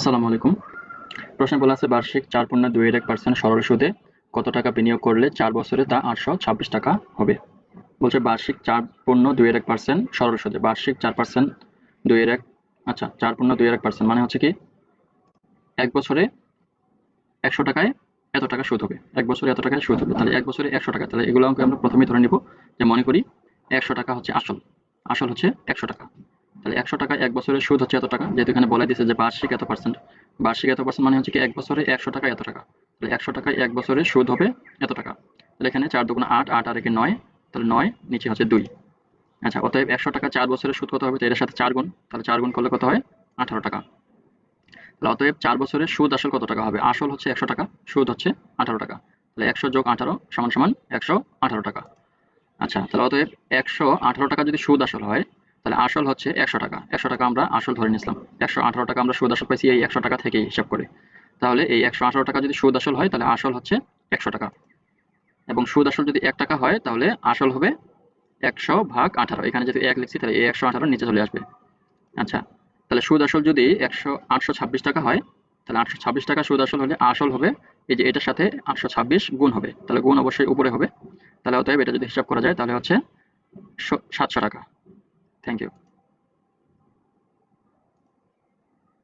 আসসালামু আলাইকুম। প্রশ্নে বলা আছে, বার্ষিক চার পূর্ণ দুইয়ের এক পার্সেন্ট সরল সুদে কত টাকা বিনিয়োগ করলে চার বছরে তা আটশো ছাব্বিশ টাকা হবে? বলছে, বার্ষিক চার পূর্ণ দুইয়ের এক পার্সেন্ট সরল সুদে। বার্ষিক চার পার্সেন্ট দুইয়ের এক আচ্ছা চার পূর্ণ দুইয়ের এক পার্সেন্ট মানে হচ্ছে কি, এক বছরে একশো টাকায় এত টাকা সুদ হবে। এক বছরে এত টাকায় সুদ হবে। তাহলে এক বছরে একশো টাকা। তাহলে এগুলো অঙ্ক আমরা প্রথমেই ধরে নিব যে মনে করি একশো টাকা হচ্ছে আসল। আসল হচ্ছে একশো টাকা। তাহলে একশো টাকা এক বছরের সুদ হচ্ছে এত টাকা? যেহেতু এখানে বলে দিয়েছে যে বার্ষিক এত পার্সেন্ট বার্ষিক এত পার্সেন্ট মানে হচ্ছে কি এক বছরে একশো টাকা এত টাকা। তাহলে একশো টাকায় এক বছরের সুদ হবে এত টাকা। তাহলে এখানে চার দুগুণ আট আট আর একে নয়, তাহলে নয়, নিচে হচ্ছে দুই। আচ্ছা অতএব একশো টাকা চার বছরের সুদ কত হবে? তো এর সাথে চার গুণ। তাহলে চার গুণ করলে কত হয়? আঠারো টাকা। তাহলে অতএব চার বছরের সুদ আসল কত টাকা হবে? আসল হচ্ছে একশো টাকা, সুদ হচ্ছে আঠারো টাকা। তাহলে একশো যোগ আঠারো সমান সমান একশো আঠারো টাকা। আচ্ছা তাহলে অতএব একশো আঠারো টাকা যদি সুদ আসল হয় তাহলে আসল হচ্ছে একশো টাকা। একশো টাকা আমরা আসল ধরে নিয়েছিলাম। একশো আঠারো টাকা আমরা সুদ আসল পাইছি এই একশো টাকা থেকেই হিসাব করে। তাহলে এই একশো আঠারো টাকা যদি সুদ আসল হয়, তাহলে আসল হচ্ছে একশো টাকা। এবং সুদ আসল যদি এক টাকা হয়, তাহলে আসল হবে একশো ভাগ আঠারো। এখানে যদি এক লিখছি, তাহলে এই একশো আঠারো নিচে চলে আসবে। আচ্ছা তাহলে সুদ আসল যদি একশো আটশো ছাব্বিশ টাকা হয়, তাহলে আটশো ছাব্বিশ টাকা সুদ আসল হলে আসল হবে এই যে এটার সাথে আটশো ছাব্বিশ গুণ হবে। তাহলে গুণ অবশ্যই উপরে হবে। তাহলে অতএব এটা যদি হিসাব করা যায়, তাহলে হচ্ছে সাতশো টাকা। Thank you.